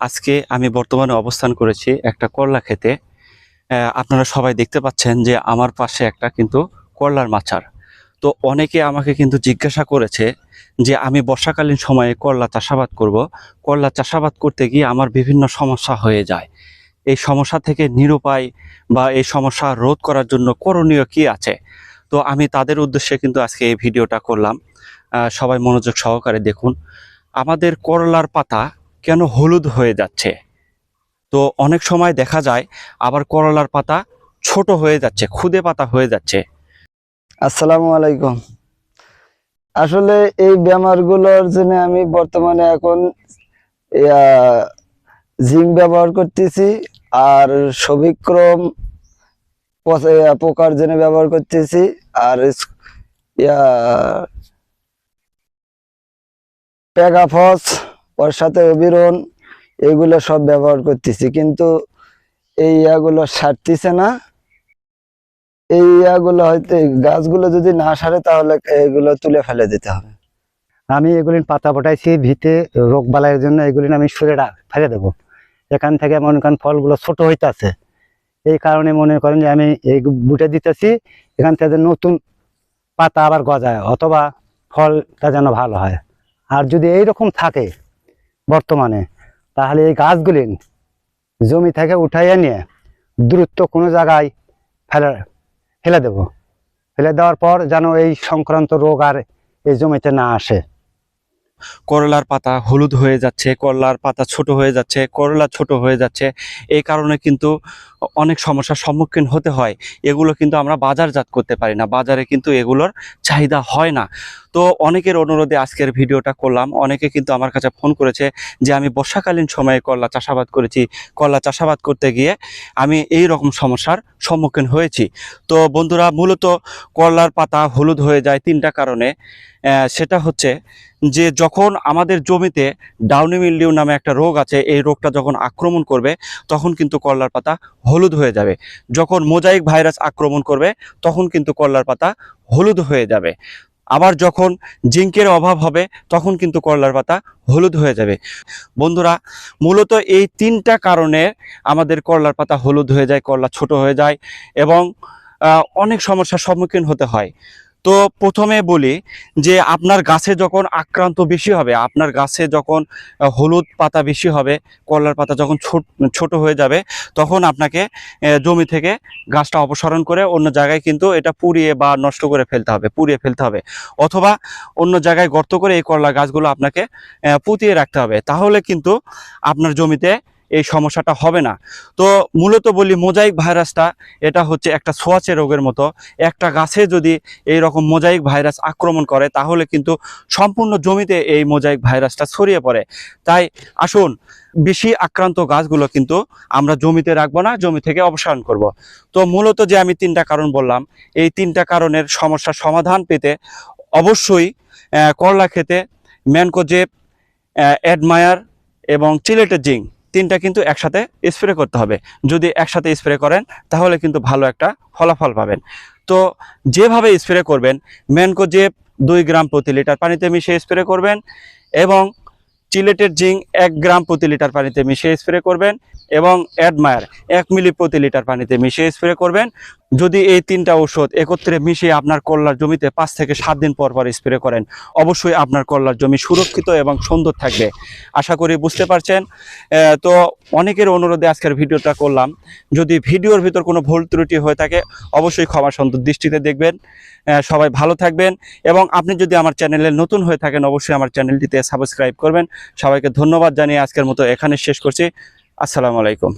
আজকে আমি বর্তমানে অবস্থান করেছি একটা করলা খেতে। আপনারা সবাই দেখতে পাচ্ছেন যে আমার পাশে একটা কিন্তু করলার মাচার তো অনেকে আমাকে কিন্তু জিজ্ঞাসা করেছে যে আমি বর্ষাকালীন সময়ে করলা চাষাবাদ করব। করলা চাষাবাদ করতে গিয়ে আমার বিভিন্ন সমস্যা হয়ে যায়। এই সমস্যা থেকে নিরুপায় বা এই সমস্যা রোধ করার জন্য করণীয় কি আছে? তো আমি তাদের উদ্দেশ্যে কিন্তু আজকে এই ভিডিওটা করলাম। সবাই মনোযোগ সহকারে দেখুন। আমাদের করলার পাতা কেন হলুদ হয়ে যাচ্ছে? তো অনেক সময় দেখা যায় আবার করলার পাতা ছোট হয়ে যাচ্ছে, খুদে পাতা হয়ে যাচ্ছে। আসসালামু আলাইকুম। আসলে এই বেমারগুলোর জন্য আমি বর্তমানে এখন জিঙ্ক ব্যবহার করতেছি আর সবিক্রম পোকার জন্য ব্যবহার করতেছি আর ইয়া প্যাগাফস ওর সাথে অবিরন এগুলো সব ব্যবহার করতেছি। কিন্তু এই ইয়াগুলো সারতেছে না। এই ইয়াগুলো হয়তো গাছগুলো যদি না সারে, তাহলে এগুলো তুলে ফেলে দিতে হবে। আমি এগুলি পাতা ফোটাইছি, ভিতে রোগ বালাইয়ের জন্য এগুলি আমি সরে ফেলে দেবো। এখান থেকে মনে করেন ফলগুলো ছোট হইতাছে। এই কারণে মনে করেন যে আমি এই বুটে দিতেছি, এখান থেকে নতুন পাতা আবার গজায়, অথবা ফলটা যেন ভালো হয়। আর যদি এই রকম থাকে বর্তমানে। তাহলে এই গাছগুলি জমি থেকে উঠাইয়া নিয়ে দূরত্ব কোনো জায়গায় ফেলে ফেলে দেব। ফেলে দেওয়ার পর যেন এই সংক্রান্ত রোগ আর এই জমিতে না আসে। করলার পাতা হলুদ হয়ে যাচ্ছে, করলার পাতা ছোট হয়ে যাচ্ছে, করলা ছোট হয়ে যাচ্ছে। এই কারণে কিন্তু অনেক সমস্যার সম্মুখীন হতে হয়। এগুলো কিন্তু আমরা বাজারজাত করতে পারি না। বাজারে কিন্তু এগুলোর চাহিদা হয় না। তো অনেকের অনুরোধে আজকের ভিডিওটা করলাম। অনেকে কিন্তু আমার কাছে ফোন করেছে যে, আমি বর্ষাকালীন সময়ে করলা চাষাবাদ করেছি। করলা চাষাবাদ করতে গিয়ে আমি এই রকম সমস্যার সম্মুখীন হয়েছি। তো বন্ধুরা, মূলত করলার পাতা হলুদ হয়ে যায় তিনটা কারণে। সেটা হচ্ছে যে, যখন আমাদের জমিতে ডাউনি মিলডিউ নামে একটা রোগ আছে, এই রোগটা যখন আক্রমণ করবে, তখন কিন্তু করলার পাতা হলুদ হয়ে যাবে। যখন মোজাইক ভাইরাস আক্রমণ করবে, তখন কিন্তু করলার পাতা হলুদ হয়ে যাবে। আবার যখন জিঙ্কের অভাব হবে, তখন কিন্তু করলার পাতা হলুদ হয়ে যাবে। বন্ধুরা, মূলত এই তিনটা কারণে আমাদের করলার পাতা হলুদ হয়ে যায়, করলা ছোট হয়ে যায় এবং অনেক সমস্যার সম্মুখীন হতে হয়। তো প্রথমে বলি যে আপনার গাছে যখন আক্রান্ত বেশি হবে, আপনার গাছে যখন হলুদ পাতা বেশি হবে করলার পাতা যখন ছোট ছোট হয়ে যাবে, তখন আপনাকে জমি থেকে গাছটা অপসারণ করে অন্য জায়গায় কিন্তু এটা পুড়িয়ে বা নষ্ট করে ফেলতে হবে, পুড়িয়ে ফেলতে হবে। অথবা অন্য জায়গায় গর্ত করে এই করলা গাছগুলো আপনাকে পুঁতিয়ে রাখতে হবে। তাহলে কিন্তু আপনার জমিতে এই সমস্যাটা হবে না। তো মূলত বলি মোজাইক ভাইরাসটা, এটা হচ্ছে একটা ছোঁয়াচে রোগের মতো। একটা গাছে যদি এই রকম মোজাইক ভাইরাস আক্রমণ করে, তাহলে কিন্তু সম্পূর্ণ জমিতে এই মোজাইক ভাইরাসটা ছড়িয়ে পড়ে। তাই আসুন, বেশি আক্রান্ত গাছগুলো কিন্তু আমরা জমিতে রাখব না, জমি থেকে অপসারণ করব। তো মূলত যে আমি তিনটা কারণ বললাম, এই তিনটা কারণের সমস্যার সমাধান পেতে অবশ্যই করলা খেতে ম্যানকোজেপ অ্যাডমায়ার এবং চিলেটের জিঙ্ক। তিনটা কিন্তু একসাথে স্প্রে করতে হবে। যদি একসাথে স্প্রে করেন, তাহলে কিন্তু ভালো একটা ফলাফল পাবেন। তো যেভাবে স্প্রে করবেন ম্যানকো জেপ দুই গ্রাম প্রতি লিটার পানিতে মিশিয়ে স্প্রে করবেন এবং চিলেটের জিঙ্ক এক গ্রাম প্রতি লিটার পানিতে মিশিয়ে স্প্রে করবেন এবং অ্যাডমায়ার এক মিলি প্রতি লিটার পানিতে মিশিয়ে স্প্রে করবেন। যদি এই তিনটা ঔষধ একত্রে মিশিয়ে আপনার করলার জমিতে পাঁচ থেকে সাত দিন পর পর স্প্রে করেন, অবশ্যই আপনার করলার জমি সুরক্ষিত এবং সুন্দর থাকবে। আশা করি বুঝতে পারছেন। তো অনেকের অনুরোধে আজকের ভিডিওটা করলাম। যদি ভিডিওর ভিতর কোনো ভুল ত্রুটি হয়ে থাকে, অবশ্যই ক্ষমা সুন্দর দৃষ্টিতে দেখবেন। সবাই ভালো থাকবেন। এবং আপনি যদি আমার চ্যানেলে নতুন হয়ে থাকেন, অবশ্যই আমার চ্যানেলটিতে সাবস্ক্রাইব করবেন। সবাইকে ধন্যবাদ জানিয়ে আজকের মতো এখানে শেষ করছি। আসসালামু আলাইকুম।